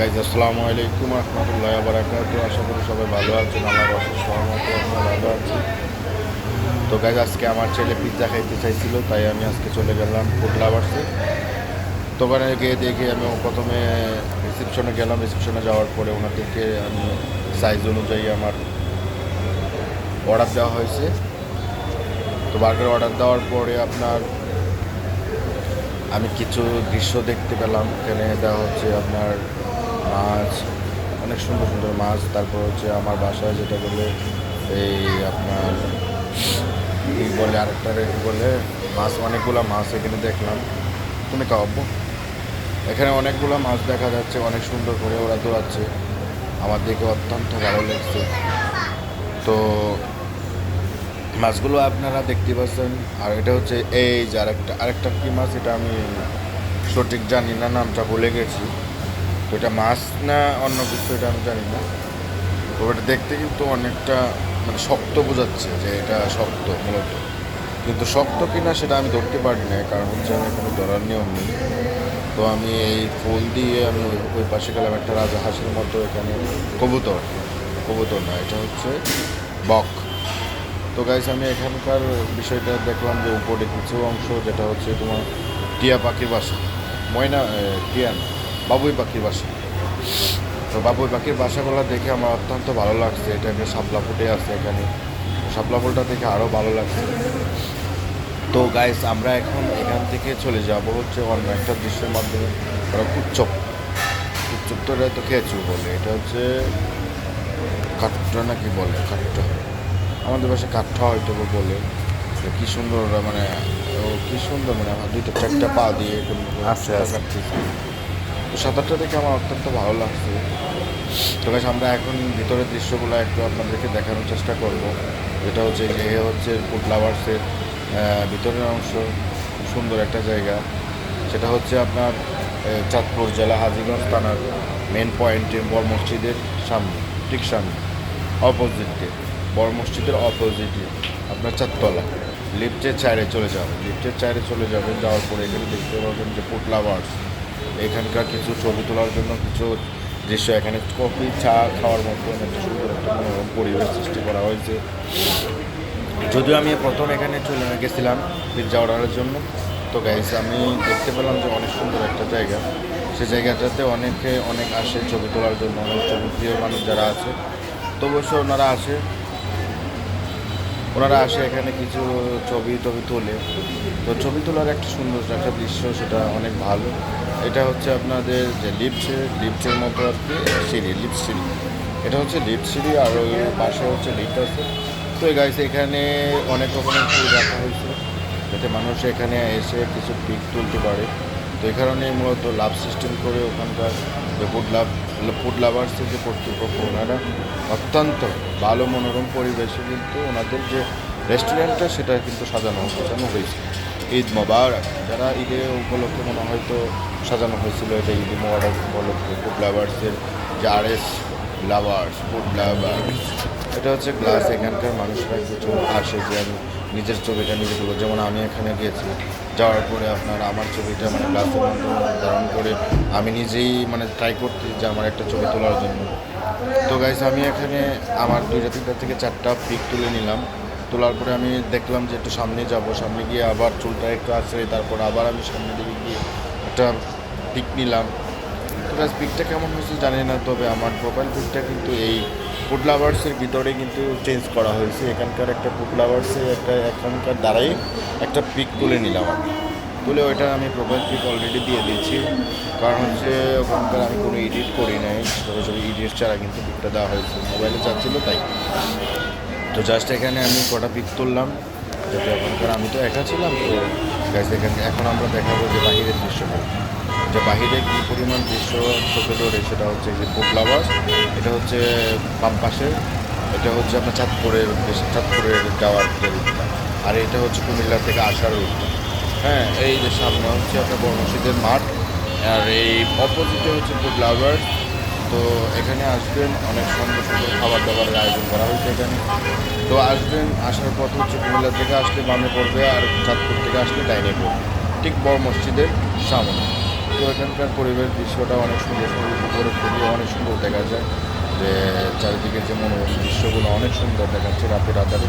Guys আসসালামু আলাইকুম রহমতুল্লাহ বারাকাতু আশা করি সবাই ভালো আছেন আমার অশেষ সহমত আমরা ভালো আছি তো গাইজ আজকে আমার ছেলে পিৎজা খাইতে চাইছিল, তাই আমি আজকে চলে গেলাম ফুড লাভার্সে তো ওখানে গিয়ে দেখে আমি প্রথমে রিসেপশনে গেলাম রিসেপশনে যাওয়ার পরে ওনাদেরকে আমি সাইজ অনুযায়ী আমার অর্ডার দেওয়া হয়েছে। তো বার্গার অর্ডার দেওয়ার পরে আপনার আমি কিছু দৃশ্য দেখতে পেলাম। এখানে দেওয়া হচ্ছে আপনার মাছ, অনেক সুন্দর সুন্দর মাছ। তারপর হচ্ছে আমার বাসায় যেটা বলে, এই আপনার কি বলে আরেকটা রে- কি বলে, মাছ, অনেকগুলো মাছ এখানে দেখলাম। তুমি খাওয়াবো এখানে অনেকগুলো মাছ দেখা যাচ্ছে, অনেক সুন্দর করে ওরা দৌড়াচ্ছে। আমার দেখে অত্যন্ত ভালো লাগছে। তো মাছগুলো আপনারা দেখতে পাচ্ছেন। আর এটা হচ্ছে এই যে আরেকটা আরেকটা কী মাছ? এটা আমি সঠিক জানি না, নামটা ভুলে গেছি। এটা মাছ না অন্য কিছু এটা আমি জানি না। এটা দেখতে কিন্তু অনেকটা মানে শক্ত বোঝাচ্ছে যে এটা শক্ত মূলত। কিন্তু শক্ত কিনা সেটা আমি ধরতে পারি না কারণ হচ্ছে আমি কোনো ধরার নিয়ম নেই। তো আমি এই ফুল দিয়ে আমি ওই ওই পাশে গেলাম একটা রাজা হাঁসের মতো এখানে। কবুতর কবুতর না, এটা হচ্ছে বক। তো গাইস আমি এখানকার বিষয়টা দেখলাম যে উপরে কিছু অংশ, যেটা হচ্ছে তোমার টিয়া পাখির বাসা। ময়না টিয়া না। বাবুই পাখির বাসা। তো বাবুই পাখির বাসাগুলো দেখে আমার অত্যন্ত ভালো লাগছে। এটা একটা শাপলা ফুটে আছে এখানে। শাপলা ফুলটা দেখে আরও ভালো লাগছে। তো গাইস আমরা এখন এখান থেকে চলে যাব হচ্ছে অন্য একটা দৃশ্যের মাধ্যমে। ওরা কুচ্চপ কুচ্চপ তো এটা তো খেয়েছু বলে। এটা হচ্ছে কাঠটা নাকি বলে? কাঠটা। আমাদের পাশে কাঠটা হয়তো বলে। কি সুন্দর ওরা মানে ও কি সুন্দর মানে আমার দুইটা চারটা পা দিয়ে আচ্ছা। কাটতেছে। তো সাঁতারটা দেখে আমার অত্যন্ত ভালো লাগছে। তো আমরা এখন ভিতরের দৃশ্যগুলো একটু আপনাদেরকে দেখানোর চেষ্টা করব। যেটা হচ্ছে যে হচ্ছে ফুড লাভার্সের ভিতরের অংশ। সুন্দর একটা জায়গা। সেটা হচ্ছে আপনার চাঁদপুর জেলা হাজিগঞ্জ থানার মেন পয়েন্টে বড় মসজিদের সামনে, ঠিক সামনে। অপোজিটে বড় মসজিদের অপোজিটে আপনার চারতলা লিফটের চাইরে চলে যাবেন লিফটের চাইরে চলে যাবেন যাওয়ার পরে এখানে দেখতে পাবেন যে ফুড লাভার্স এখানকার কিছু ছবি তোলার জন্য কিছু দৃশ্য এখানে কফি, চা খাওয়ার মতো একটা সুন্দর একটা মনোরম পরিবেশ সৃষ্টি করা হয়েছে। যদিও আমি প্রথম এখানে চলে গেছিলাম পিৎজা অর্ডারের জন্য, তো গাইস আমি দেখতে পেলাম যে অনেক সুন্দর একটা জায়গা। সেই জায়গাটাতে অনেকে অনেক আসে ছবি তোলার জন্য, অনেক ছবি প্রিয় মানুষ যারা আছে। তো অবশ্য ওনারা আসে ওনারা আসে এখানে কিছু ছবি টবি তোলে। তো ছবি তোলার একটা সুন্দর একটা দৃশ্য, সেটা অনেক ভালো। এটা হচ্ছে আপনাদের যে লিফট লিপসের মতো আর কি, সিঁড়ি লিফট সিঁড়ি। এটা হচ্ছে লিপ সিঁড়ি, আর ওই পাশে হচ্ছে লিফট আছে। তো এই গাইছে এখানে অনেক রকমের ফুল রাখা হয়েছে, যাতে মানুষ এখানে এসে কিছু পিক তুলতে পারে। তো এই কারণে মূলত লাভ সিস্টেম করে ওখানকার যে ফুড লাভ ফুড লাভার্সের যে কর্তৃপক্ষ, ওনারা অত্যন্ত ভালো মনোরম পরিবেশে কিন্তু ওনাদের যে রেস্টুরেন্টটা, সেটা কিন্তু সাজানো, গোছানো হয়েছে। ঈদ মোবারক, যারা ঈদের উপলক্ষে মনে হয়তো সাজানো হয়েছিল, এটা ঈদ মোবারক উপলক্ষে। ফুড লাভার্সের যে আর এস লাভার্স ফুড লাভার্স এটা হচ্ছে গ্লাস এখানকার মানুষরা কিছু আসে যে আমি নিজের ছবিটা নিজে তুলো যেমন আমি এখানে গিয়েছি, যাওয়ার পরে আপনার আমার ছবিটা মানে গ্লাসের মাধ্যমে ধারণ করে আমি নিজেই মানে ট্রাই করতে যে আমার একটা ছবি তোলার জন্য। তো গাইস আমি এখানে আমার দুইটা, তিনটা থেকে চারটা পিক তুলে নিলাম। তোলার পরে আমি দেখলাম যে একটু সামনে যাব, সামনে গিয়ে আবার চুলটা একটু আছড়ে, তারপর আবার আমি সামনে দিকে গিয়ে একটা পিক নিলাম। তো গাছ পিকটা কেমন হয়েছে জানি না, তবে আমার প্রোফাইল পিকটা কিন্তু এই ফুড লাভার্সের ভিতরে কিন্তু চেঞ্জ করা হয়েছে। এখানকার একটা ফুড লাভার্সে একটা এখানকার দ্বারাই একটা পিক তুলে নিলাম আমি। তুলে ওইটা আমি প্রোফাইল পিক অলরেডি দিয়ে দিয়েছি। কারণ হচ্ছে ওখানকার আমি কোনো এডিট করি নাই। ছোটো ছোটো এডিট ছাড়া কিন্তু পিকটা দেওয়া হয়েছে। মোবাইলে চাচ্ছিল তাই। তো জাস্ট এখানে আমি কটা পিক তুললাম। যাতে ওখানকার আমি তো একা ছিলাম তো। গাছ এখানে এখন আমরা দেখাবো যে বাহিরের দৃশ্যটা যে বাহিরে কী পরিমাণ দৃশ্য চোখে ধরে সেটা হচ্ছে যে লাভার এটা হচ্ছে বাম পাশে, এটা হচ্ছে আপনার চাঁদপুরের চাঁদপুরের যাওয়ার যে রুটটা। আর এটা হচ্ছে কুমিল্লা থেকে আসার রুটটা। হ্যাঁ এই যে সামনে হচ্ছে আপনার বড় মসজিদের মাঠ, আর এই অপোজিটে হচ্ছে ফুড লাভার তো এখানে আসবেন, অনেক সুন্দর সুন্দর খাবার দাবারের আয়োজন করা হয়েছে এখানে। তো আসবেন, আসার পথ হচ্ছে কুমিল্লা থেকে আসলে বামে পড়বে আর চাঁদপুর থেকে আসলে ডাইনে পড়বে। ঠিক বড় মসজিদের সামনে। তো এখানকার পরিবেশ দৃশ্যটা অনেক সুন্দর। সুন্দর উপরে খুবই অনেক সুন্দর দেখা যায়। যে চারিদিকে যে মনোরম দৃশ্যগুলো অনেক সুন্দর দেখাচ্ছে রাতে রাতারে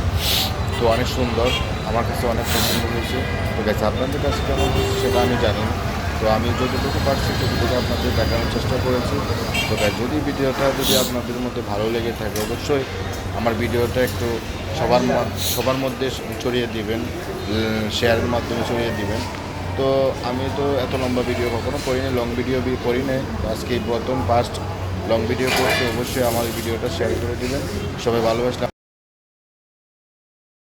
তো অনেক সুন্দর। আমার কাছে অনেক পছন্দ হয়েছে। তো গেছে আপনাদের কাছে কেমন হয়েছে সেটা আমি জানি তো আমি যতটুকু পারছি ততটুকু আপনাদের দেখানোর চেষ্টা করেছি। তো যদি ভিডিওটা যদি আপনাদের মধ্যে ভালো লেগে থাকে, অবশ্যই আমার ভিডিওটা একটু সবার সবার মধ্যে ছড়িয়ে দিবেন শেয়ারের মাধ্যমে ছড়িয়ে দিবেন। তো আমি তো এত লম্বা ভিডিও কখনো করি না লং ভিডিও করি না আজকে প্রথম ফার্স্ট লং ভিডিও করতে অবশ্যই আমার ভিডিওটা শেয়ার করে দেবেন। সবাই ভালোবাসলাম